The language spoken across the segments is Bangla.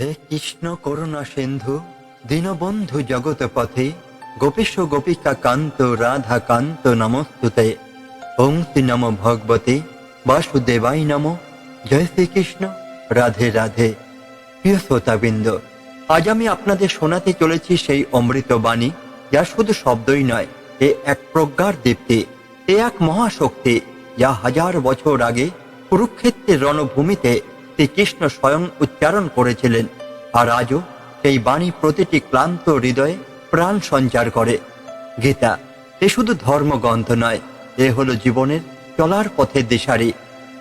হে কৃষ্ণ করুণা সিন্ধু, দীনবন্ধু জগৎ পথে, গোপেশ গোপিকা কান্ত, রাধা কান্ত নমস্তুতে। পংক্তি নম ভগবতে বাসুদেবাই নম। জয় শ্রীকৃষ্ণ। রাধে রাধে। প্রিয় শ্রোতাবৃন্দ, আজ আমি আপনাদের শোনাতে চলেছি সেই অমৃত বাণী যা শুধু শব্দই নয়, এ এক প্রজ্ঞার দীপ্তি, এ এক মহাশক্তি, যা হাজার বছর আগে কুরুক্ষেত্রের রণভূমিতে শ্রীকৃষ্ণ স্বয়ং উচ্চারণ করেছিলেন, আর আজও সেই বাণী প্রতিটি ক্লান্ত হৃদয়ে প্রাণ সঞ্চার করে। গীতা, এ শুধু ধর্মগ্রন্থ নয়, এ হলো জীবনের চলার পথের দিশারি।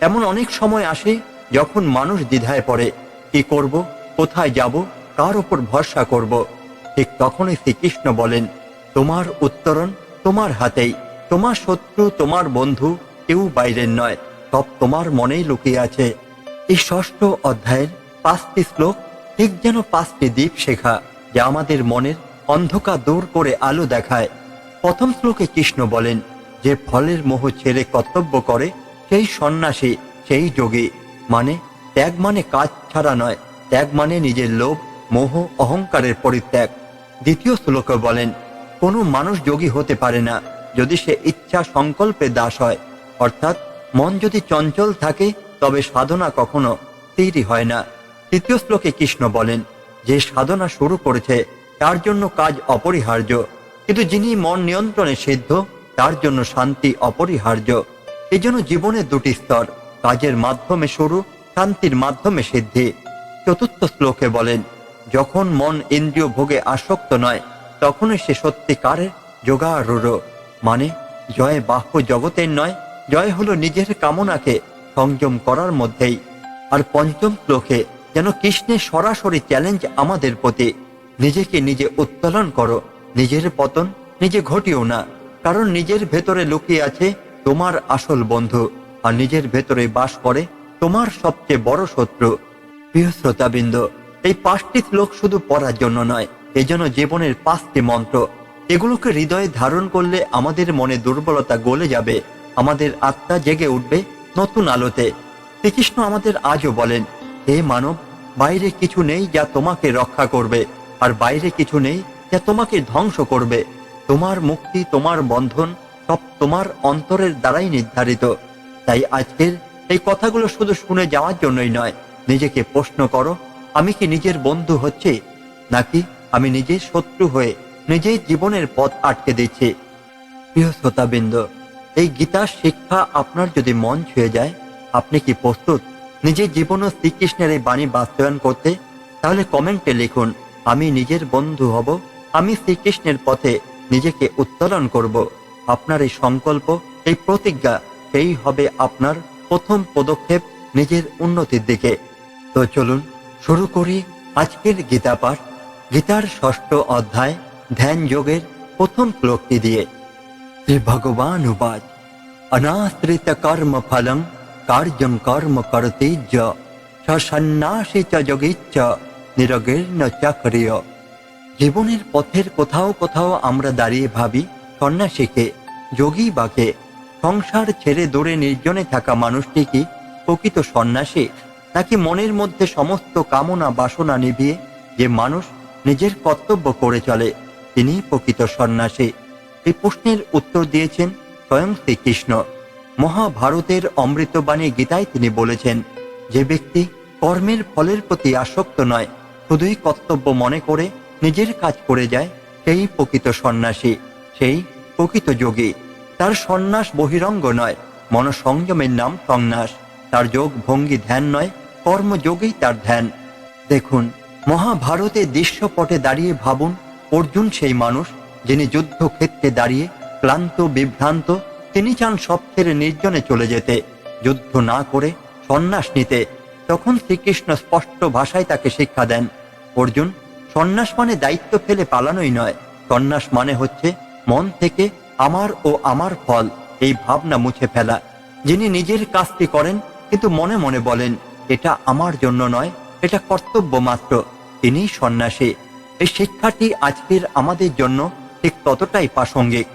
এমন অনেক সময় আসে যখন মানুষ দ্বিধায় পড়ে, কি করব, কোথায় যাব, কার ওপর ভরসা করব? ঠিক তখনই শ্রীকৃষ্ণ বলেন, তোমার উত্তরণ তোমার হাতেই, তোমার শত্রু তোমার বন্ধু, কেউ বাইরের নয়, সব তোমার মনেই লুকিয়ে আছে। এই ষষ্ঠ অধ্যায়ের পাঁচটি শ্লোক ঠিক যেন পাঁচটি দ্বীপ শেখা, যা আমাদের মনের অন্ধকার দূর করে আলো দেখায়। প্রথম শ্লোকে কৃষ্ণ বলেন, যে ফলের মোহ ছেড়ে কর্তব্য করে, সেই সন্ন্যাসী, সেই যোগী। মানে ত্যাগ মানে কাজ ছাড়া নয়, ত্যাগ মানে নিজের লোভ, মোহ, অহংকারের পরিত্যাগ। দ্বিতীয় শ্লোকে বলেন, কোনো মানুষ যোগী হতে পারে না, যদি সে ইচ্ছা সংকল্পে দাস হয়। অর্থাৎ মন যদি চঞ্চল থাকে তবে সাধনা কখনো স্থিরই হয় না। তৃতীয় শ্লোকে কৃষ্ণ বলেন, যে সাধনা শুরু করেছে, তার জন্য কাজ অপরিহার্য। কিন্তু যিনি মন নিয়ন্ত্রণে সিদ্ধ, তার জন্য শান্তি অপরিহার্য। এই জন্য জীবনের দুটি স্তর, কাজের মাধ্যমে শুরু, শান্তির মাধ্যমে সিদ্ধি। চতুর্থ শ্লোকে বলেন, যখন মন ইন্দ্রিয় ভোগে আসক্ত নয়, তখনই সে সত্যিকারের যোগারূঢ়। মানে জয় বাহ্য জগতের নয়, জয় হলো নিজের কামনাকে সংযম করার মধ্যেই। আর পঞ্চম শ্লোকে, যেন কৃষ্ণের সরাসরি চ্যালেঞ্জ আমাদের প্রতি। নিজেকে নিজে উত্তোলন করো, নিজের পতন নিজে ঘটিও না। কারণ নিজের ভেতরে লুকিয়ে আছে তোমার আসল বন্ধু, আর নিজের ভেতরে বাস করে তোমার সবচেয়ে বড় শত্রু। প্রিয় শ্রোতাবৃন্দ, এই পাঁচটি শ্লোক শুধু পড়ার জন্য নয় এজন্য জীবনের পাঁচটি মন্ত্র। এগুলোকে হৃদয়ে ধারণ করলে আমাদের মনে দুর্বলতা গলে যাবে, আমাদের আত্মা জেগে উঠবে নতুন আলোতে। শ্রীকৃষ্ণ আমাদের আজও বলেন, হে মানব, বাইরে কিছু নেই যা তোমাকে রক্ষা করবে, আর বাইরে কিছু নেই যা তোমাকে ধ্বংস করবে। তোমার মুক্তি, তোমার বন্ধন সব তোমার অন্তরের দ্বারাই নির্ধারিত। তাই আজকের এই কথাগুলো শুধু শুনে যাওয়ার জন্যই নয়। নিজেকে প্রশ্ন করো, আমি কি নিজের বন্ধু হচ্ছে? নাকি আমি নিজের শত্রু হয়ে নিজের জীবনের পথ আটকে দিচ্ছি? প্রিয় শ্রোতাবৃন্দ এই গীতার শিক্ষা আপনার যদি মন ছুঁয়ে যায়, আপনি কি প্রস্তুত? নিজের জীবন ও শ্রীকৃষ্ণের এই বাণী বাস্তবায়ন করতে, তাহলে কমেন্টে লিখুন, আমি নিজের বন্ধু হব, আমি শ্রীকৃষ্ণের পথে নিজেকে উত্তোলন করব। আপনার এই সংকল্প, এই প্রতিজ্ঞা, সেই হবে আপনার প্রথম পদক্ষেপ নিজের উন্নতির দিকে। তো চলুন, শুরু করি আজকের গীতা পাঠ। গীতার ষষ্ঠ অধ্যায়, ধ্যান যোগের প্রথম শ্লোকটি দিয়ে। ভগবান উবাচ অনাশ্রিত কর্ম ফলং কার্যং কর্ম করতে য সন্ন্যাসী চ যোগিচ্ছ নিরগীর্ণ চক্রিয় জীবনের পথের কোথাও কোথাও আমরা দাঁড়িয়ে ভাবি সন্ন্যাসীকে যোগী বাকে সংসার ছেড়ে দূরে নির্জনে থাকা মানুষটি কি প্রকৃত সন্ন্যাসী? নাকি মনের মধ্যে সমস্ত কামনা বাসনা নিভিয়ে যে মানুষ নিজের কর্তব্য করে চলে, তিনি প্রকৃত সন্ন্যাসী? এই প্রশ্নের উত্তর দিয়েছেন স্বয়ং শ্রীকৃষ্ণ। মহাভারতের অমৃতবাণী গীতায় তিনি বলেছেন, যে ব্যক্তি কর্মের ফলের প্রতি আসক্ত নয়, শুধুই কর্তব্য মনে করে নিজের কাজ করে যায়, সেই প্রকৃত সন্ন্যাসী, সেই প্রকৃত যোগী। তার সন্ন্যাস বহিরঙ্গ নয়, মনসংযমের নাম সন্ন্যাস। তার যোগ ভঙ্গি ধ্যান নয়, কর্মযোগেই তার ধ্যান। দেখুন, মহাভারতে দৃশ্যপটে দাঁড়িয়ে ভাবুন, অর্জুন সেই মানুষ যিনি যুদ্ধক্ষেত্রে দাঁড়িয়ে ক্লান্ত, বিভ্রান্ত, তিনি চান সব ছেড়ে নির্জনে চলে যেতে। যুদ্ধ না করে সন্ন্যাস নিতে। তখন শ্রীকৃষ্ণ স্পষ্ট ভাষায় তাকে শিক্ষা দেন, অর্জুন, সন্ন্যাস মানে দায়িত্ব ফেলে পালানোই নয়। সন্ন্যাস মানে হচ্ছে মন থেকে আমার ও আমার ফল, এই ভাবনা মুছে ফেলা। যিনি নিজের কাজটি করেন, কিন্তু মনে মনে বলেন, এটা আমার জন্য নয়, এটা কর্তব্য মাত্র। তিনি সন্ন্যাসী। এই শিক্ষাটি আজকের আমাদের জন্য ঠিক ততটাই প্রাসঙ্গিক।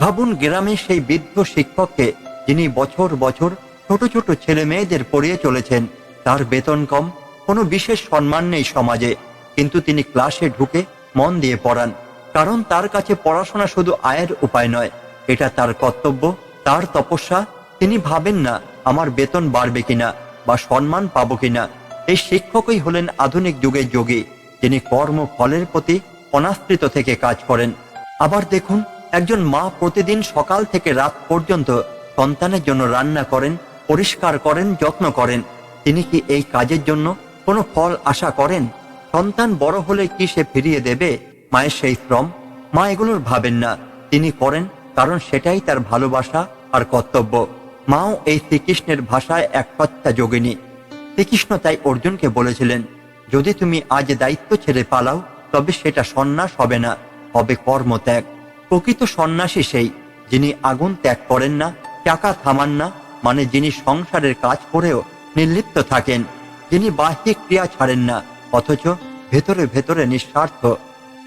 ভাবুন গ্রামে সেই বৃদ্ধ শিক্ষককে যিনি বছর বছর ছোট ছোট ছেলে মেয়েদের পড়িয়ে চলেছেন, তার বেতন কম, কোনো বিশেষ সম্মান নেই সমাজে, কিন্তু তিনি ক্লাসে ঢুকে মন দিয়ে পড়ান। কারণ তার কাছে পড়াশোনা শুধু আয়ের উপায় নয়, এটা তার কর্তব্য, তার তপস্যা। তিনি ভাবেন না, আমার বেতন বাড়বে কিনা বা সম্মান পাবো কিনা। এই শিক্ষকই হলেন আধুনিক যুগের যোগী তিনি কর্ম ফলের প্রতি অনাশ্রিত থেকে কাজ করেন। আবার দেখুন, একজন মা প্রতিদিন সকাল থেকে রাত পর্যন্ত সন্তানের জন্য রান্না করেন, পরিষ্কার করেন, যত্ন করেন। তিনি কি এই কাজের জন্য কোনো ফল আশা করেন? সন্তান বড় হলে কি সে ফিরিয়ে দেবে? মায়ের সেই শ্রম? মা এগুলোর ভাবেন না। তিনি করেন, কারণ সেটাই তার ভালোবাসা আর কর্তব্য। মাও এই শ্রীকৃষ্ণের ভাষায় এক সত্তা যোগিনী। শ্রীকৃষ্ণ তাই অর্জুনকে বলেছিলেন, যদি তুমি আজ দায়িত্ব ছেড়ে পালাও, তবে সেটা সন্ন্যাস হবে না। হবে কর্মত্যাগ প্রকৃত সন্ন্যাসী সেই, যিনি আগুন ত্যাগ করেন না, টাকা থামান না মানে যিনি সংসারের কাজ করেও নির্লিপ্ত থাকেন, যিনি বাহ্যিক ক্রিয়া ছাড়েন না, অথচ ভেতরে ভেতরে নিঃস্বার্থ।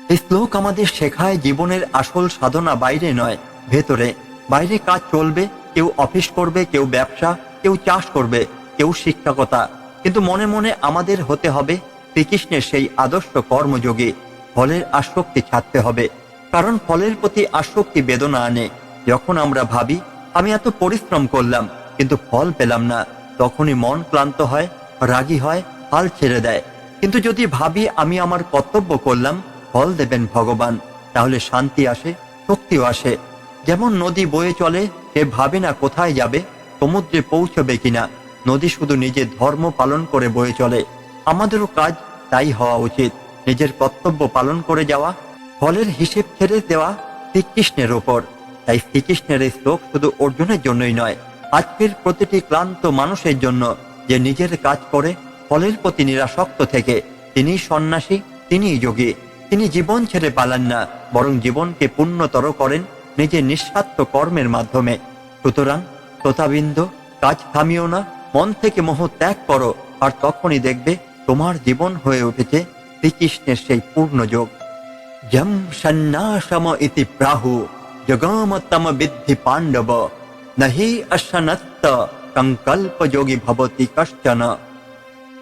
এই শ্লোক আমাদের শেখায় জীবনের আসল সাধনা বাইরে নয়, ভেতরে। বাইরে কাজ চলবে, কেউ অফিস করবে, কেউ ব্যবসা, কেউ চাষ করবে, কেউ শিক্ষকতা। কিন্তু মনে মনে আমাদের হতে হবে শ্রীকৃষ্ণের সেই আদর্শ কর্মযোগে। ফলের আসক্তি ছাড়তে হবে। কারণ ফলের প্রতি আসক্তি বেদনা আনে। যখন আমরা ভাবি, আমি এত পরিশ্রম করলাম, কিন্তু ফল পেলাম না, তখনই মন ক্লান্ত হয়, রাগী হয়, হাল ছেড়ে দেয়। কিন্তু যদি ভাবি আমি আমার কর্তব্য করলাম, ফল দেবেন ভগবান, তাহলে শান্তি আসে, শক্তিও আসে। যেমন নদী বয়ে চলে, সে ভাবে না কোথায় যাবে, সমুদ্রে পৌঁছবে কিনা। নদী শুধু নিজের ধর্ম পালন করে বয়ে চলে। আমাদেরও কাজ তাই হওয়া উচিত। নিজের কর্তব্য পালন করে যাওয়া, ফলের হিসেব ছেড়ে দেওয়া শ্রীকৃষ্ণের ওপর তাই শ্রীকৃষ্ণের এই শ্লোক শুধু অর্জুনের জন্যই নয়, আজকের প্রতিটি ক্লান্ত মানুষের জন্য যে নিজের কাজ করে, ফলের প্রতি নিরাসক্ত থেকে। তিনি সন্ন্যাসী, তিনিই যোগী। তিনি জীবন ছেড়ে পালান না, বরং জীবনকে পূর্ণতর করেন নিজের নিঃস্বার্থ কর্মের মাধ্যমে। সুতরাং শ্রোতাবৃন্দ, কাজ থামিও না, মন থেকে মোহ ত্যাগ করো, আর তখনই দেখবে তোমার জীবন হয়ে উঠেছে শ্রীকৃষ্ণের সেই পূর্ণ যোগ। যম সন্ন্যাসম ইতি প্রাহু জগমতম বিদ্ধি পাণ্ডব। নহি অসনত্ত সংকল্প যোগী ভবতি কশ্চন।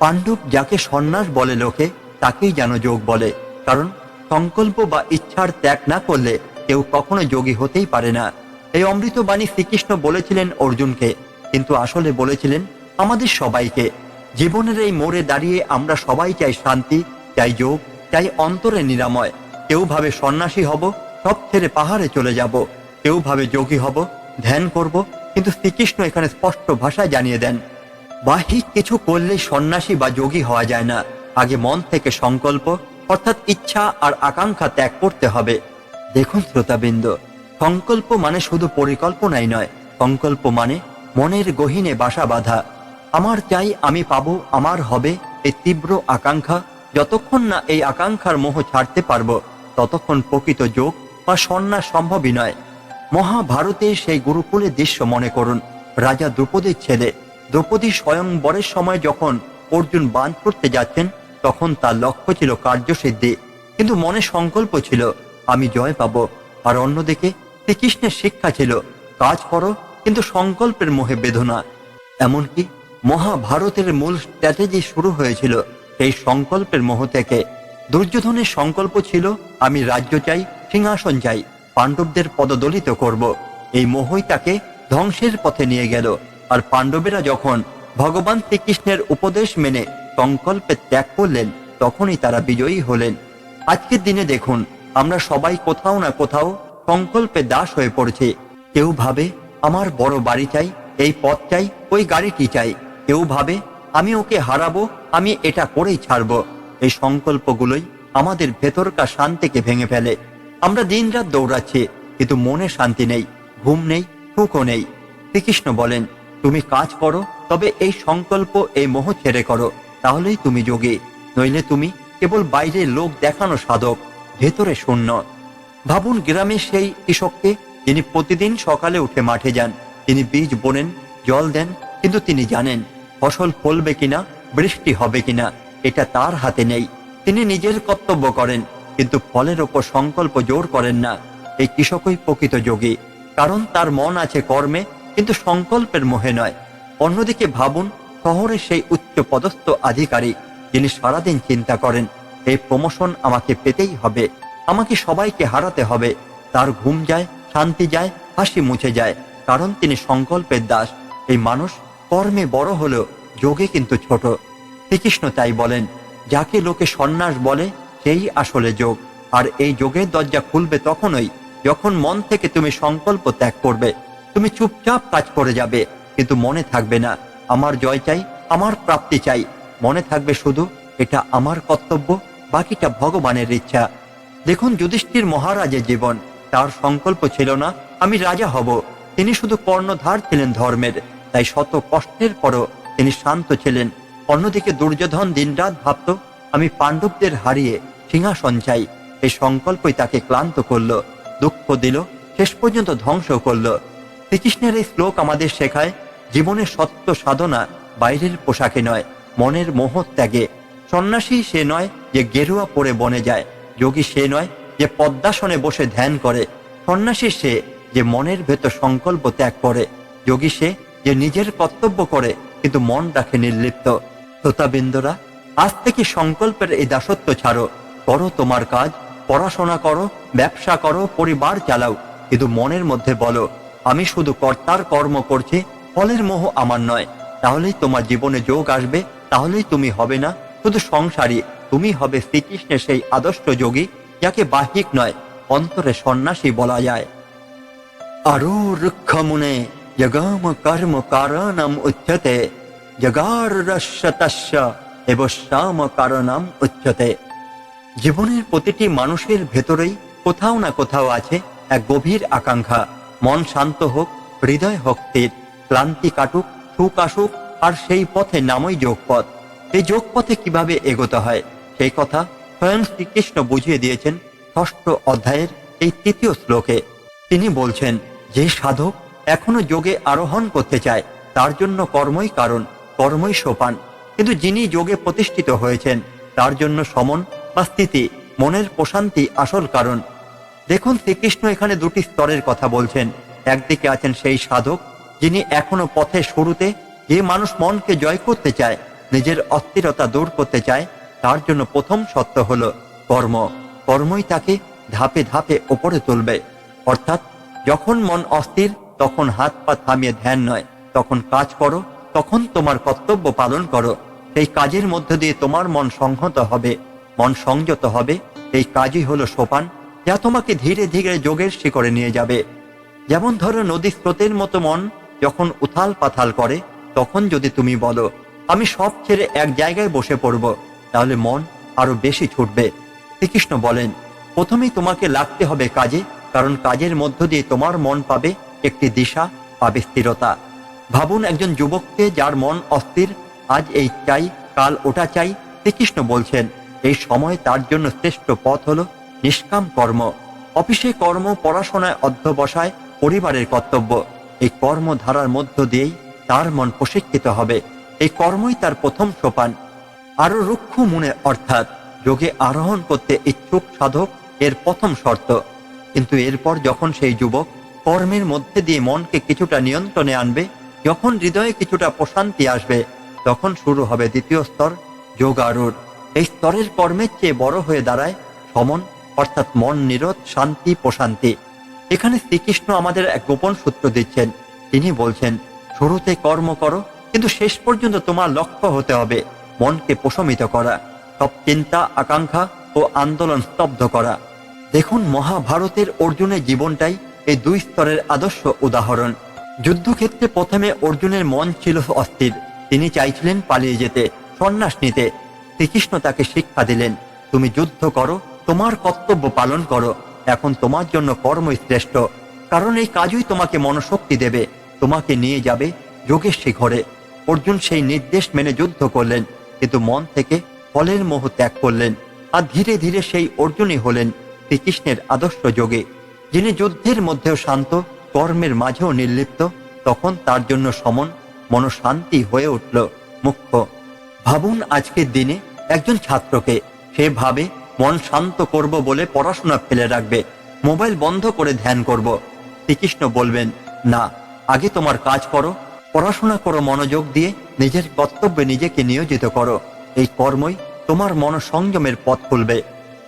পাণ্ডব যাকে সন্ন্যাস বলে লোকে, তাকেই যেন যোগ বলে। কারণ সংকল্প বা ইচ্ছার ত্যাগ না করলে কেউ কখনো যোগী হতেই পারে না। এই অমৃত বাণী শ্রীকৃষ্ণ বলেছিলেন অর্জুনকে, কিন্তু আসলে বলেছিলেন আমাদের সবাইকে। জীবনের এই মোড়ে দাঁড়িয়ে আমরা সবাই চাই শান্তি চাই যোগ চাই অন্তরে নিরাময়। কেউ ভাবে সন্ন্যাসী হব, সব ছেড়ে পাহাড়ে চলে যাব। কেউ ভাবে যোগী হব, ধ্যান করব, কিন্তু শ্রীকৃষ্ণ এখানে স্পষ্ট ভাষায় জানিয়ে দেন বাহিক কিছু করলে সন্ন্যাসী বা যোগী হওয়া যায় না। আগে মন থেকে সংকল্প, অর্থাৎ ইচ্ছা আর আকাঙ্ক্ষা ত্যাগ করতে হবে। দেখুন শ্রোতাবৃন্দ, সংকল্প মানে শুধু পরিকল্পনাই নয়। সংকল্প মানে মনের গহীনে বাসা বাঁধা। আমার চাই আমি পাবো, আমার হবে, এই তীব্র আকাঙ্ক্ষা যতক্ষণ না এই আকাঙ্ক্ষার মোহ ছাড়তে পারব, ততক্ষণ প্রকৃত যোগ বা সন্ন্যাস সম্ভবই নয়। মহাভারতে সেই গুরুকুলের দৃশ্য মনে করুন। রাজা দ্রৌপদীর ছেলে। দ্রৌপদী স্বয়ংবরের সময় যখন অর্জুন বাঁধ করতে যাচ্ছেন, তখন তার লক্ষ্য ছিল কার্যসিদ্ধি। কিন্তু মনে সংকল্প ছিল, আমি জয় পাব। আর অন্যদিকে শ্রীকৃষ্ণের শিক্ষা ছিল, কাজ করো, কিন্তু সংকল্পের মোহে বেদনা এমনকি মহাভারতের মূল স্ট্র্যাটেজি শুরু হয়েছিল। এই সংকল্পের মোহ থেকে। দুর্যোধনের সংকল্প ছিল, আমি রাজ্য চাই, সিংহাসন চাই, পাণ্ডবদের পদদলিত করব। এই মোহই তাকে ধ্বংসের পথে নিয়ে গেল। আর পাণ্ডবেরা যখন ভগবান শ্রীকৃষ্ণের উপদেশ মেনে সংকল্পে ত্যাগ করলেন, তখনই তারা বিজয়ী হলেন। আজকের দিনে দেখুন, আমরা সবাই কোথাও না কোথাও সংকল্পে দাস হয়ে পড়েছি। কেউ ভাবে, আমার বড় বাড়ি চাই, এই পথ চাই, ওই গাড়িটি চাই। কেউ ভাবে, আমি ওকে হারাবো আমি এটা করেই ছাড়বো। এই সংকল্পগুলোই আমাদের ভেতরকার শান্তিকে ভেঙে ফেলে। আমরা দিনরাত দৌড়াচ্ছি, কিন্তু মনে শান্তি নেই, ঘুম নেই, সুখও নেই। শ্রীকৃষ্ণ বলেন, তুমি কাজ করো, তবে এই সংকল্প, এই মোহ ছেড়ে করো। তাহলেই তুমি যোগী। নইলে তুমি কেবল বাইরে লোক দেখানো সাধক, ভেতরে শূন্য। ভাবুন, গ্রামে সেই কৃষককে যিনি প্রতিদিন সকালে উঠে মাঠে যান। তিনি বীজ বোনেন, জল দেন, কিন্তু তিনি জানেন ফসল ফলবে কিনা বৃষ্টি হবে কিনা, এটা তার হাতে নেই। তিনি নিজের কর্তব্য করেন, কিন্তু ফলের ওপর সংকল্প জোর করেন না। এই কৃষকই প্রকৃত যোগী, কারণ তার মন আছে কর্মে, কিন্তু সংকল্পের মোহে নয়। অন্যদিকে ভাবুন, শহরে সেই উচ্চ পদস্থ আধিকারিক যিনি সারাদিন চিন্তা করেন এই প্রমোশন আমাকে পেতেই হবে, আমাকে সবাইকে হারাতে হবে। তার ঘুম যায়, শান্তি যায়, হাসি মুছে যায়, কারণ তিনি সংকল্পের দাস। এই মানুষ কর্মে বড় হলেও যোগে কিন্তু ছোট। শ্রীকৃষ্ণ তাই বলেন, যাকে লোকে সন্ন্যাস বলে, সেই আসলে যোগ। আর এই যোগের দরজা খুলবে তখনই, যখন মন থেকে তুমি সংকল্প ত্যাগ করবে। তুমি চুপচাপ কাজ করে যাবে, কিন্তু মনে থাকবে না, আমার জয় চাই, আমার প্রাপ্তি চাই। মনে থাকবে শুধু, এটা আমার কর্তব্য, বাকিটা ভগবানের ইচ্ছা। দেখুন যুধিষ্ঠির মহারাজের জীবন। তার সংকল্প ছিল না, আমি রাজা হব। তিনি শুধু কর্ণধার ছিলেন ধর্মের। তাই শত কষ্টের পরও তিনি শান্ত ছিলেন। অন্যদিকে দুর্যোধন দিনরাত ভাবত, আমি পাণ্ডবদের হারিয়ে সিংহাসন চাই। এই সংকল্পই তাকে ক্লান্ত করল, দুঃখ দিল, শেষ পর্যন্ত ধ্বংস করল। শ্রীকৃষ্ণের এই শ্লোক আমাদের শেখায় জীবনের সত্য সাধনা বাইরের পোশাকে নয়, মনের মোহ ত্যাগে। সন্ন্যাসী সে নয় যে গেরুয়া পরে বনে যায়, যোগী সে নয় যে পদ্মাসনে বসে ধ্যান করে। সন্ন্যাসী সে যে মনের ভেতর সংকল্প ত্যাগ করে, যোগী সে যে নিজের কর্তব্য করে কিন্তু মন রাখে নির্লিপ্ত। শ্রোতাবৃন্দরা, আজ থেকে সংকল্পের এই দাসত্ব ছাড়ো। করো তোমার কাজ, পড়াশোনা করো, ব্যবসা করো, পরিবার চালাও। কিন্তু মনের মধ্যে বলো, আমি শুধু কর্তার কর্ম করছি, ফলের মোহ আমার নয়। তাহলেই তোমার জীবনে যোগ আসবে, তাহলেই তুমি হবে না, শুধু সংসারী। তুমি হবে শ্রীকৃষ্ণের সেই আদর্শ যোগী, যাকে বাহ্যিক নয়, অন্তরে সন্ন্যাসী বলা যায়। আরও রুক্ষমুনে জগাম কর্ম কারণম উচ্যতে জগার রস্যতস্য এব শ্যাম কারণম উচ্যতে জীবনের প্রতিটি মানুষের ভেতরেই কোথাও না কোথাও আছে এক গভীর আকাঙ্ক্ষা মন শান্ত হোক হৃদয় হোক স্থির ক্লান্তি কাটুক সুখ আসুক, আর সেই পথে নামই যোগপথ। এই যোগপথে কীভাবে এগোতে হয়? সেই কথা স্বয়ং শ্রীকৃষ্ণ বুঝিয়ে দিয়েছেন ষষ্ঠ অধ্যায়ের এই তৃতীয় শ্লোকে। তিনি বলছেন, যে সাধক এখনও যোগে আরোহণ করতে চায়। তার জন্য কর্মই কারণ, কর্মই সোপান। কিন্তু যিনি যোগে প্রতিষ্ঠিত হয়েছেন, তার জন্য সমন বা স্থিতি, মনের প্রশান্তি আসল কারণ। দেখুন শ্রীকৃষ্ণ এখানে দুটি স্তরের কথা বলছেন। একদিকে আছেন সেই সাধক, যিনি এখনও পথে শুরুতে যে মানুষ মনকে জয় করতে চায়, নিজের অস্থিরতা দূর করতে চায়, তার জন্য প্রথম সত্য হলো কর্ম। কর্মই তাকে ধাপে ধাপে ওপরে তুলবে। অর্থাৎ যখন মন অস্থির তখন হাত পা থামিয়ে ধ্যান নয়। তখন কাজ করো, তখন তোমার কর্তব্য পালন করো। সেই কাজের মধ্য দিয়ে তোমার মন সংহত হবে। মন সংযত হবে এই কাজই হলো সোপান, যা তোমাকে ধীরে ধীরে যোগের শিকড়ে নিয়ে যাবে। যেমন ধরো নদী স্রোতের মতো মন যখন উথাল পাথাল করে, তখন যদি তুমি বলো, আমি সব ছেড়ে এক জায়গায় বসে পড়ব তাহলে মন আরও বেশি ছুটবে। শ্রীকৃষ্ণ বলেন, প্রথমেই তোমাকে লাগতে হবে কাজে, কারণ কাজের মধ্য দিয়ে তোমার মন পাবে একটি দিশা পাবে স্থিরতা। ভাবুন একজন যুবককে যার মন অস্থির, আজ এই চাই, কাল ওটা চাই, শ্রীকৃষ্ণ বলছেন, এই সময় তার জন্য শ্রেষ্ঠ পথ হলো নিষ্কাম কর্ম। অফিসে কর্ম, পড়াশোনায় অধ্যবসায়, পরিবারের কর্তব্য। এই কর্মধারার মধ্য দিয়েই তার মন প্রশিক্ষিত হবে। এই কর্মই তার প্রথম সোপান। আরও রুক্ষ মনে অর্থাৎ যোগে আরোহণ করতে ইচ্ছুক সাধক এর প্রথম শর্ত। কিন্তু এরপর যখন সেই যুবক কর্মের মধ্যে দিয়ে মনকে কিছুটা নিয়ন্ত্রণে আনবে, যখন হৃদয়ে কিছুটা প্রশান্তি আসবে, তখন শুরু হবে দ্বিতীয় স্তর যোগারূঢ় এই স্তরের কর্মের চেয়ে বড় হয়ে দাঁড়ায় সমন, অর্থাৎ মন নিরোধ, শান্তি, প্রশান্তি। এখানে শ্রীকৃষ্ণ আমাদের এক গোপন সূত্র দিচ্ছেন। তিনি বলছেন, শুরুতে কর্ম করো, কিন্তু শেষ পর্যন্ত তোমার লক্ষ্য হতে হবে, মনকে প্রশমিত করা, সব চিন্তা, আকাঙ্ক্ষা ও আন্দোলন স্তব্ধ করা। দেখুন, মহাভারতের অর্জুনের জীবনটাই এই দুই স্তরের আদর্শ উদাহরণ। যুদ্ধক্ষেত্রে প্রথমে অর্জুনের মন ছিল অস্থির। তিনি চাইছিলেন পালিয়ে যেতে, সন্ন্যাস নিতে। শ্রীকৃষ্ণ তাকে শিক্ষা দিলেন, তুমি যুদ্ধ করো, তোমার কর্তব্য পালন করো। এখন তোমার জন্য কর্মই শ্রেষ্ঠ। কারণ এই কাজই তোমাকে মনশক্তি দেবে। তোমাকে নিয়ে যাবে যোগের শিখরে। অর্জুন সেই নির্দেশ মেনে যুদ্ধ করলেন, কিন্তু মন থেকে ফলের মোহ ত্যাগ করলেন। আর ধীরে ধীরে সেই অর্জুনই হলেন শ্রীকৃষ্ণের আদর্শ যোগে। যিনি যুদ্ধের মধ্যেও শান্ত, কর্মের মাঝেও নির্লিপ্ত, তখন তার জন্য সমন, মনশান্তি হয়ে উঠল মুখ্য। ভাবুন আজকের দিনে একজন ছাত্রকে সে ভাবে মন শান্ত করব বলে পড়াশোনা ফেলে রাখবে, মোবাইল বন্ধ করে ধ্যান করব। শ্রীকৃষ্ণ বলবেন, না, আগে তোমার কাজ করো, পড়াশোনা করো মনোযোগ দিয়ে, নিজের কর্তব্যে নিজেকে নিয়োজিত করো। এই কর্মই তোমার মন সংযমের পথ খুলবে।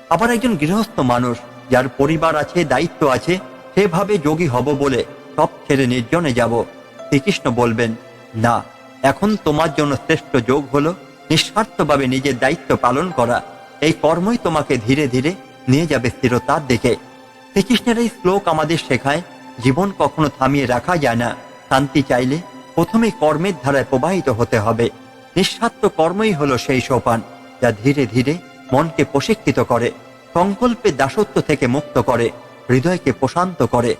আবার একজন গৃহস্থ মানুষ যার পরিবার আছে, দায়িত্ব আছে, সেভাবে যোগী হব বলে সব ছেড়ে নির্জনে যাব। শ্রীকৃষ্ণ বলবেন, না, এখন তোমার জন্য শ্রেষ্ঠ যোগ হলো নিঃস্বার্থভাবে নিজের দায়িত্ব পালন করা। এই কর্মই তোমাকে ধীরে ধীরে নিয়ে যাবে স্থিরতার দিকে। শ্রীকৃষ্ণের এই শ্লোক আমাদের শেখায়, জীবন কখনো থামিয়ে রাখা যায় না। শান্তি চাইলে প্রথমে কর্মের ধারায় প্রবাহিত হতে হবে। নিঃস্বার্থ কর্মই হলো সেই সোপান, যা ধীরে ধীরে মনকে প্রশিক্ষিত করে। সংকল্পে দাসত্ব থেকে মুক্ত করে, হৃদয়কে প্রশান্ত করে।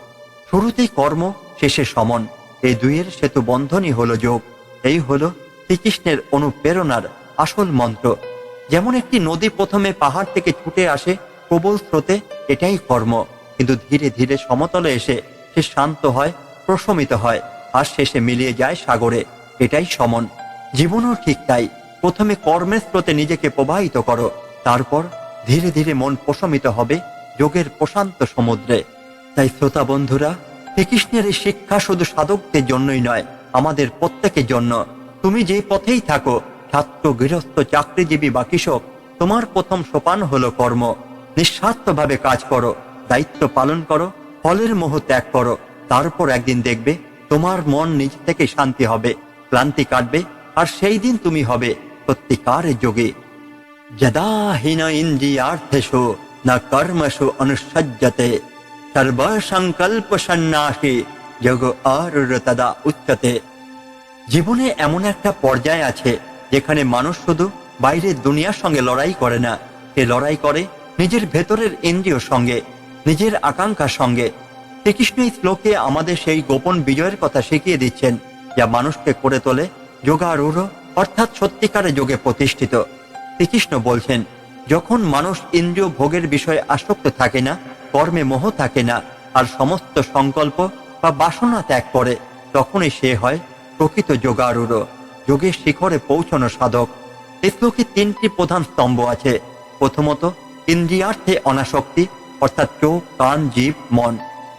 শুরুতেই কর্ম, শেষে সমন। এই দুইয়ের সেতু বন্ধনই হলো যোগ। এই হলো শ্রীকৃষ্ণের অনুপ্রেরণার আসল মন্ত্র। যেমন একটি নদী প্রথমে পাহাড় থেকে ছুটে আসে, প্রবল স্রোতে এটাই কর্ম। কিন্তু ধীরে ধীরে সমতলে এসে সে শান্ত হয়, প্রশমিত হয়, আর শেষে মিলিয়ে যায় সাগরে। এটাই সমন। জীবনও ঠিক তাই। প্রথমে কর্মের স্রোতে নিজেকে প্রবাহিত করো, তারপর ধীরে ধীরে মন প্রশমিত হবে যোগের প্রশান্ত সমুদ্রে। তাই শ্রোতা বন্ধুরা, শ্রীকৃষ্ণের এই শিক্ষা শুধু সাধকদের জন্যই নয়, আমাদের প্রত্যেকের জন্য। তুমি যে পথেই থাকো, ছাত্র, গৃহস্থ, চাকরিজীবী বা কৃষক, তোমার প্রথম সোপান হলো কর্ম। নিঃস্বার্থভাবে কাজ করো, দায়িত্ব পালন করো, ফলের মোহ ত্যাগ করো। তারপর একদিন দেখবে তোমার মন নিজ থেকে শান্তি হবে, ক্লান্তি কাটবে, আর সেই দিন তুমি হবে সত্যিকারের যোগে। যদা হীন না কর্মসু অনুসজ্জতে সর্বসংকল্প সন্ন্যাসী যোগ আর তদা উচ্চতে জীবনে এমন একটা পর্যায় আছে, যেখানে মানুষ শুধু বাইরের দুনিয়ার সঙ্গে লড়াই করে না, সে লড়াই করে নিজের ভেতরের ইন্দ্রিয় সঙ্গে, নিজের আকাঙ্ক্ষার সঙ্গে। শ্রীকৃষ্ণ এই শ্লোকে আমাদের সেই গোপন বিজয়ের কথা শিখিয়ে দিচ্ছেন, যা মানুষকে করে তোলে যোগারূঢ়, অর্থাৎ সত্যিকারে যোগে প্রতিষ্ঠিত। শ্রীকৃষ্ণ বলছেন, যখন মানুষ ইন্দ্রিয় ভোগের বিষয়ে আসক্ত থাকে না, কর্মে মোহ থাকে না, আর সমস্ত সংকল্প বা বাসনা ত্যাগ করে, তখনই সে হয় প্রকৃত যোগারূঢ়, যোগের শিখরে পৌঁছানো সাধক। শ্লোকে তিনটি প্রধান স্তম্ভ আছে। প্রথমত, ইন্দ্রিয়ার্থে অনাসক্তি, অর্থাৎ চোখ, কান জীব মন।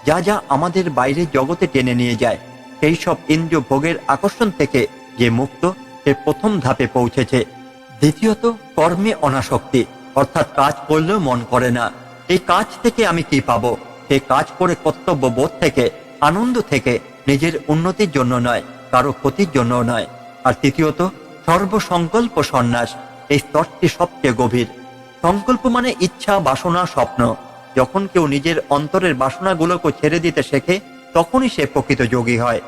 যা যা আমাদের বাইরের জগতে টেনে নিয়ে যায়, সেই সব ইন্দ্রিয় ভোগের আকর্ষণ থেকে যে মুক্ত, সে প্রথম ধাপে পৌঁছেছে। দ্বিতীয়ত, কর্মে অনাসক্তি, অর্থাৎ কাজ করলেও মন করে না। এই কাজ থেকে আমি কি পাবো? সে কাজ করে কর্তব্য বোধ থেকে, আনন্দ থেকে নিজের উন্নতির জন্য নয়, কারও ক্ষতির জন্য নয়। আর তৃতীয়ত, সর্বসংকল্প সন্ন্যাস, এই স্তরটি সবচেয়ে গভীর। সংকল্প মানে ইচ্ছা, বাসনা, স্বপ্ন। যখন কেউ নিজের অন্তরের বাসনাগুলোকে ছেড়ে দিতে শেখে, তখনই সে প্রকৃত যোগী হয়।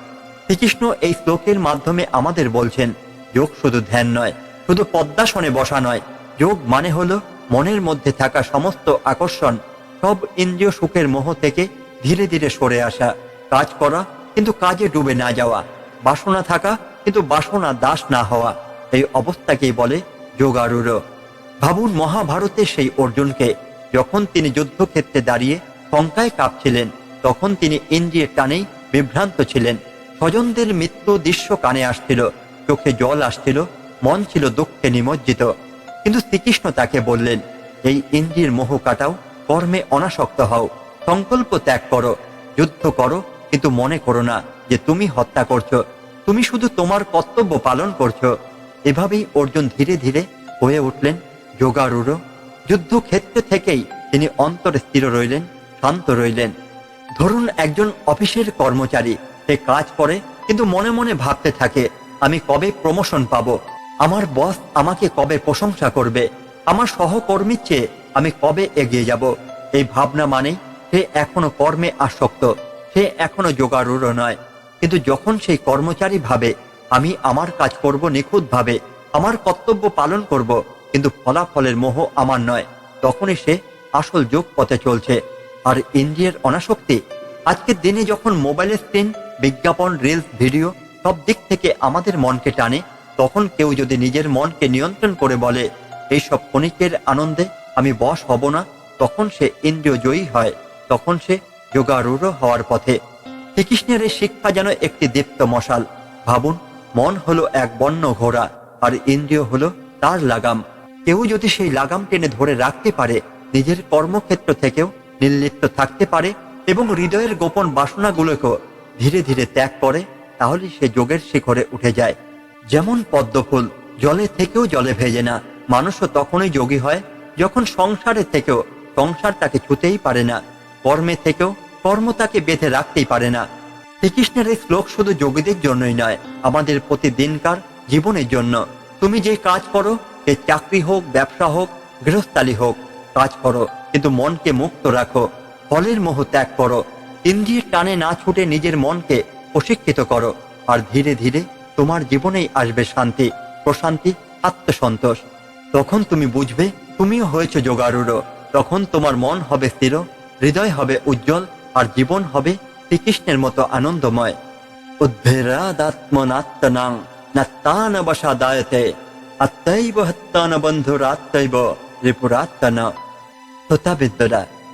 শ্রীকৃষ্ণ এই শ্লোকের মাধ্যমে আমাদের বলছেন, যোগ শুধু ধ্যান নয় শুধু পদ্মাসনে বসা নয়, যোগ মানে হলো মনের মধ্যে থাকা সমস্ত আকর্ষণ সব ইন্দ্রিয় সুখের মোহ থেকে ধীরে ধীরে সরে আসা। কাজ করা কিন্তু কাজে ডুবে না যাওয়া, বাসনা থাকা কিন্তু বাসনা দাস না হওয়া, এই অবস্থাকেই বলে যোগারূঢ়। ভাবুন মহাভারতের সেই অর্জুনকে, যখন তিনি যুদ্ধক্ষেত্রে দাঁড়িয়ে শঙ্কায় কাঁপছিলেন, তখন তিনি ইন্দ্রিয়ের টানেই বিভ্রান্ত ছিলেন। স্বজনদের মৃত্যু দৃশ্য কানে আসছিল, চোখে জল আসছিল মন ছিল দুঃখে নিমজ্জিত। কিন্তু শ্রীকৃষ্ণ তাকে বললেন, এই ইন্দ্রিয়ের মোহ কাটাও, কর্মে অনাসক্ত হও, সংকল্প ত্যাগ করো, যুদ্ধ করো, কিন্তু মনে করো না যে তুমি হত্যা করছ, তুমি শুধু তোমার কর্তব্য পালন করছ। এভাবেই অর্জুন ধীরে ধীরে হয়ে উঠলেন যোগারূঢ় যুদ্ধক্ষেত্র থেকেই তিনি অন্তরে স্থির রইলেন, শান্ত রইলেন। ধরুন একজন অফিসের কর্মচারী, সে কাজ করে, কিন্তু মনে মনে ভাবতে থাকে, আমি কবে প্রমোশন পাবো? আমার বস আমাকে কবে প্রশংসা করবে? আমার সহকর্মীর চেয়ে আমি কবে এগিয়ে যাব? এই ভাবনা মানে সে এখনও কর্মে আসক্ত। সে এখনও যোগারূঢ় নয়। কিন্তু যখন সেই কর্মচারী ভাবে, আমি আমার কাজ করব নিখুঁতভাবে, আমার কর্তব্য পালন করব, কিন্তু ফলাফলের মোহ আমার নয়, তখনই সে আসল যোগ পথে চলছে। আর ইন্দ্রিয়ের অনাসক্তি? আজকের দিনে যখন মোবাইলের স্ক্রিন, বিজ্ঞাপন, রিলস, ভিডিও সব দিক থেকে আমাদের মনকে টানে তখন কেউ যদি নিজের মনকে নিয়ন্ত্রণ করে বলে, এইসব ক্ষণিকের আনন্দে আমি বশ হব না, তখন সে ইন্দ্রিয় জয়ী হয়, তখন সে যোগারূঢ় হওয়ার পথে। শ্রীকৃষ্ণের এই শিক্ষা যেন একটি দীপ্ত মশাল। ভাবুন, মন হলো এক বন্য ঘোড়া, আর ইন্দ্রিয় হলো তার লাগাম। কেউ যদি সেই লাগাম টেনে ধরে রাখতে পারে, নিজের কর্মক্ষেত্র থেকেও নির্লিপ্ত থাকতে পারে এবং হৃদয়ের গোপন বাসনাগুলোকেও ধীরে ধীরে ত্যাগ করে, তাহলে সে যোগের শিখরে উঠে যায়। যেমন পদ্মফুল জলে থেকেও জলে ভেজে না, মানুষও তখনই যোগী হয় যখন সংসারে থেকেও সংসার তাকে ছুতেই পারে না, কর্মে থেকেও কর্ম তাকে বেঁধে রাখতেই পারে না। শ্রীকৃষ্ণের এই শ্লোক শুধু যোগীদের জন্যই নয়, আমাদের প্রতিদিনকার জীবনের জন্য। তুমি যে কাজ করো, সে চাকরি হোক, ব্যবসা হোক, গৃহস্থালি হোক, কাজ করো, কিন্তু মনকে মুক্ত রাখো, ফলের মোহ ত্যাগ করো, ইন্দ্রিয়ের টানে না ছুটে নিজের মনকে প্রশিক্ষিত করো, আর ধীরে ধীরে তোমার জীবনেই আসবে শান্তি, প্রশান্তি, আত্মসন্তোষ। তখন তুমি বুঝবে, তুমিও হয়েছে যোগারূঢ় তখন তোমার মন হবে স্থির, হৃদয় হবে উজ্জ্বল, আর জীবন হবে শ্রীকৃষ্ণের মতো আনন্দময়।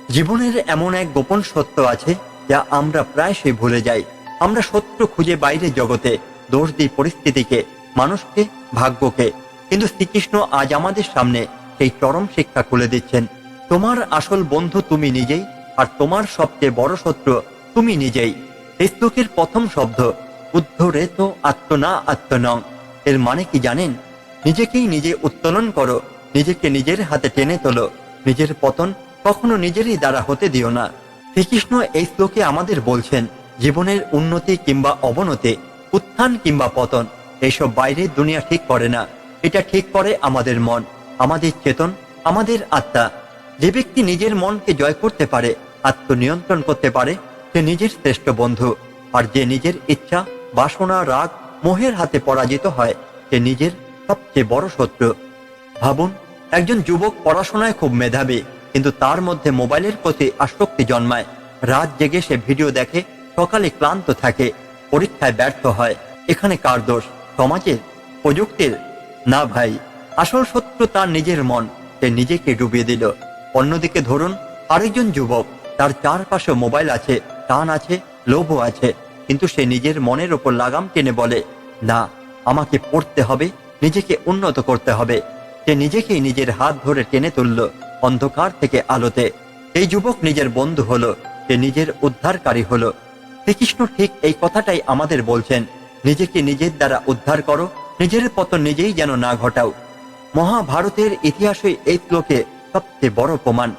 জীবনের এমন এক গোপন সত্য আছে যা আমরা প্রায়শই ভুলে যাই। আমরা সত্য খুঁজে বাইরে জগতে দোষ দিই পরিস্থিতিকে, মানুষকে, ভাগ্যকে। কিন্তু শ্রীকৃষ্ণ আজ আমাদের সামনে সেই চরম শিক্ষা খুলে দিচ্ছেন। তোমার আসল বন্ধু তুমি নিজেই, আর তোমার সবচেয়ে বড় শত্রু তুমি নিজেই। এই শ্লোকের প্রথম শব্দ উদ্ধরে তো আত্মনা আত্মনং। এর মানে কি জানেন? নিজেকেই নিজে উত্তোলন করো, নিজেকে নিজের হাতে টেনে তোলো। নিজের পতন কখনো নিজেরই দ্বারা হতে দিও না। শ্রীকৃষ্ণ এই শ্লোকে আমাদের বলছেন, জীবনের উন্নতি কিংবা অবনতি উত্থান কিংবা পতন এইসব বাইরের দুনিয়া ঠিক করে না। এটা ঠিক করে আমাদের মন, আমাদের চেতন, আমাদের আত্মা। যে ব্যক্তি নিজের মনকে জয় করতে পারে, আত্মনিয়ন্ত্রণ করতে পারে, সে নিজের শ্রেষ্ঠ বন্ধু। আর যে নিজের ইচ্ছা, বাসনা, রাগ, মোহের হাতে পরাজিত হয়, সে নিজের সবচেয়ে বড় শত্রু। ভাবুন, একজন যুবক পড়াশোনায় খুব মেধাবী, কিন্তু তার মধ্যে মোবাইলের প্রতি আসক্তি জন্মায়। রাত জেগে সে ভিডিও দেখে, সকালে ক্লান্ত থাকে। পরীক্ষায় ব্যর্থ হয়। এখানে কার দোষ? সমাজের? প্রযুক্তির? না ভাই। আসল শত্রু তার নিজের মন। সে নিজেকে ডুবিয়ে দিল। অন্যদিকে ধরুন, আরেকজন যুবক। তার চারপাশে মোবাইল আছে টান আছে, লোভও আছে। কিন্তু সে নিজের মনের ওপর লাগাম টেনে বলে, না, আমাকে পড়তে হবে, নিজেকে উন্নত করতে হবে। সে নিজেকেই নিজের হাত ধরে টেনে তুলল অন্ধকার থেকে আলোতে। এই যুবক নিজের বন্ধু হলো, সে নিজের উদ্ধারকারী হলো। শ্রীকৃষ্ণ ঠিক এই কথাটাই আমাদের বলছেন। নিজেকে নিজের দ্বারা উদ্ধার করো, নিজের পতন নিজেই যেন না ঘটাও। মহাভারতের ইতিহাসে এই শ্লোকে সবচেয়ে বড় প্রমাণ।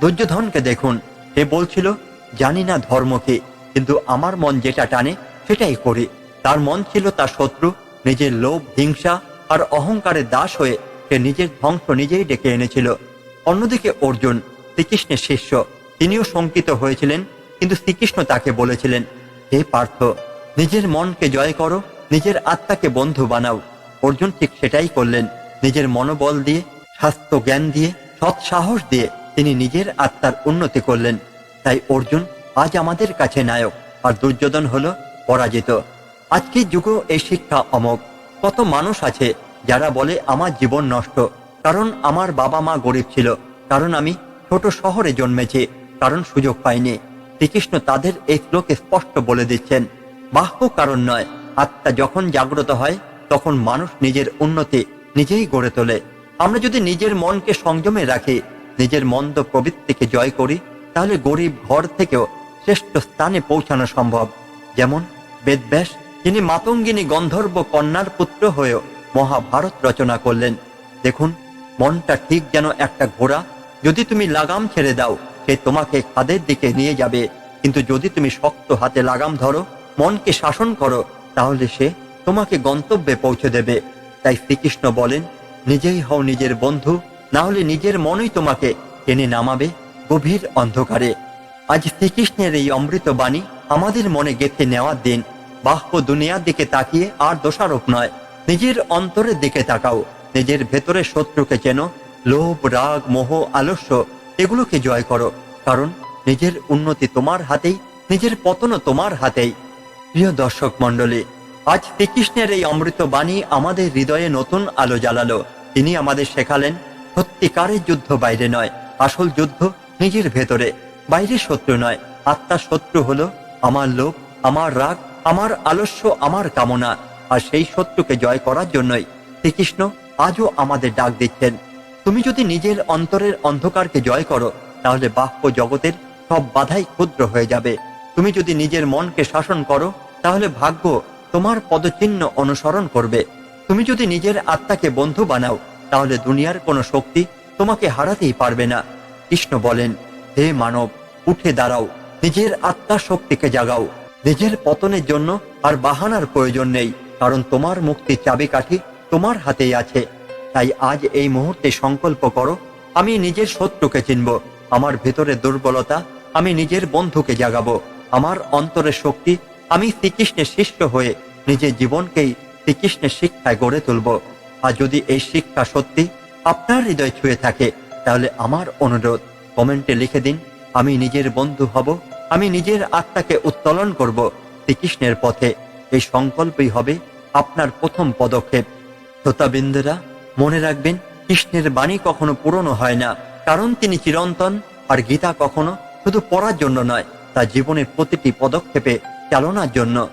দুর্যোধনকে দেখুন, সে বলছিল, জানি না ধর্ম কি, কিন্তু আমার মন যেটা টানে সেটাই করি। তার মন ছিল তার শত্রু, নিজের লোভ, হিংসা আর অহংকারের দাস হয়ে সে নিজের ধ্বংস নিজেই ডেকে এনেছিল। অন্যদিকে অর্জুন, শ্রীকৃষ্ণের শিষ্য, তিনিও শঙ্কিত হয়েছিলেন কিন্তু শ্রীকৃষ্ণ তাকে বলেছিলেন, হে পার্থ, নিজের মনকে জয় করো, নিজের আত্মাকে বন্ধু বানাও। অর্জুন ঠিক সেটাই করলেন। নিজের মনোবল দিয়ে, স্বাস্থ্য জ্ঞান দিয়ে, সৎ সাহস দিয়ে তিনি নিজের আত্মার উন্নতি করলেন। তাই অর্জুন, আজ আমাদের কাছে নায়ক, আর দুর্যোধন হলো পরাজিত। আজকের যুগেও এই শিক্ষা অমোঘ। কত মানুষ আছে যারা বলে, আমার জীবন নষ্ট, কারণ আমার বাবা মা গরিব ছিল, কারণ আমি ছোট শহরে জন্মেছি, কারণ সুযোগ পাইনি। শ্রীকৃষ্ণ তাদের এই শ্লোকে স্পষ্ট বলে দিচ্ছেন, বাহ্য কারণ নয়, আত্মা যখন জাগ্রত হয়, তখন মানুষ নিজের উন্নতি নিজেই গড়ে তোলে। আমরা যদি নিজের মনকে সংযমে রাখি, নিজের মন্দ প্রবৃত্তিকে জয় করি, তাহলে গরিব ঘর থেকেও শ্রেষ্ঠ স্থানে পৌঁছানো সম্ভব। যেমন বেদব্যাস তিনি মাতঙ্গিনী গন্ধর্ব কন্যার পুত্র হয়েও মহাভারত রচনা করলেন। দেখুন, মনটা ঠিক যেন একটা ঘোড়া, যদি তুমি লাগাম ছেড়ে দাও সে তোমাকে খাদের দিকে নিয়ে যাবে। কিন্তু যদি তুমি শক্ত হাতে লাগাম ধরো, মনকে শাসন করো, তাহলে সে তোমাকে গন্তব্যে পৌঁছে দেবে। তাই শ্রীকৃষ্ণ বলেন, নিজেই হও নিজের বন্ধু, না হলে নিজের মনই তোমাকে টেনে নামাবে গভীর অন্ধকারে। আজ শ্রীকৃষ্ণের এই অমৃত বাণী আমাদের মনে গেঁথে নেওয়ার দিন। বাহ্য দুনিয়ার দিকে তাকিয়ে আর দোষারোপ নয়। নিজের অন্তরের দিকে তাকাও। নিজের ভেতরে শত্রুকে চেনো। লোভ, রাগ, মোহ, আলস্য এগুলোকে জয় করো, কারণ নিজের উন্নতি তোমার হাতেই, নিজের পতনও তোমার হাতেই। প্রিয় দর্শক মণ্ডলী, আজ শ্রীকৃষ্ণের এই অমৃত বাণী আমাদের হৃদয়ে নতুন আলো জ্বালালো। তিনি আমাদের শেখালেন, সত্যিকারের যুদ্ধ বাইরে নয়, আসল যুদ্ধ নিজের ভেতরে, বাইরে শত্রু নয়। আত্মার শত্রু হলো আমার লোভ, আমার রাগ, আমার আলস্য, আমার কামনা। আর সেই শত্রুকে জয় করার জন্যই শ্রীকৃষ্ণ আজও আমাদের ডাক দিচ্ছেন। তুমি যদি নিজের অন্তরের অন্ধকারকে জয় করো, তাহলে বাহ্য জগতের সব বাধাই ক্ষুদ্র হয়ে যাবে। তুমি যদি নিজের মনকে শাসন করো, তাহলে ভাগ্য তোমার পদচিহ্ন অনুসরণ করবে। তুমি যদি নিজের আত্মাকে বন্ধু বানাও, তাহলে দুনিয়ার কোনো শক্তি তোমাকে হারাতেই পারবে না। কৃষ্ণ বলেন, হে মানব, উঠে দাঁড়াও, নিজের আত্মার শক্তিকে জাগাও। নিজের পতনের জন্য আর বাহানার প্রয়োজন নেই, কারণ তোমার মুক্তির চাবিকাঠি তোমার হাতেই আছে। তাই আজ এই মুহূর্তে সংকল্প করো, আমি নিজের শত্রুকে চিনব, আমার ভেতরে দুর্বলতা, আমি নিজের বন্ধুকে জাগাবো, আমার অন্তরের শক্তি, আমি শ্রীকৃষ্ণের শিষ্য হয়ে নিজের জীবনকেই শ্রীকৃষ্ণের শিক্ষায় গড়ে তুলব। আর যদি এই শিক্ষা সত্যি আপনার হৃদয় ছুঁয়ে থাকে, তাহলে আমার অনুরোধ, কমেন্টে লিখে দিন, আমি নিজের বন্ধু হব, আমি নিজের আত্মাকে উত্তোলন করব শ্রীকৃষ্ণের পথে। এই সংকল্পই হবে আপনার প্রথম পদক্ষেপ। শ্রোতাবৃন্দরা মনে রাখবেন, কৃষ্ণের বাণী কখনো পুরনো হয় না। কারণ তিনি চিরন্তন, আর গীতা কখনো শুধু পড়ার জন্য নয়, তা জীবনের প্রতিটি পদক্ষেপে চালনার জন্য।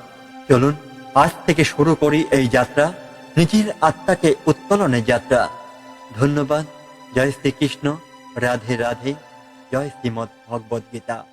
চলুন, আজ থেকে শুরু করি এই যাত্রা, নিজের আত্মাকে উত্তোলনের যাত্রা। ধন্যবাদ, জয় শ্রীকৃষ্ণ, রাধে রাধে, জয় শ্রীমৎ ভগবদ গীতা।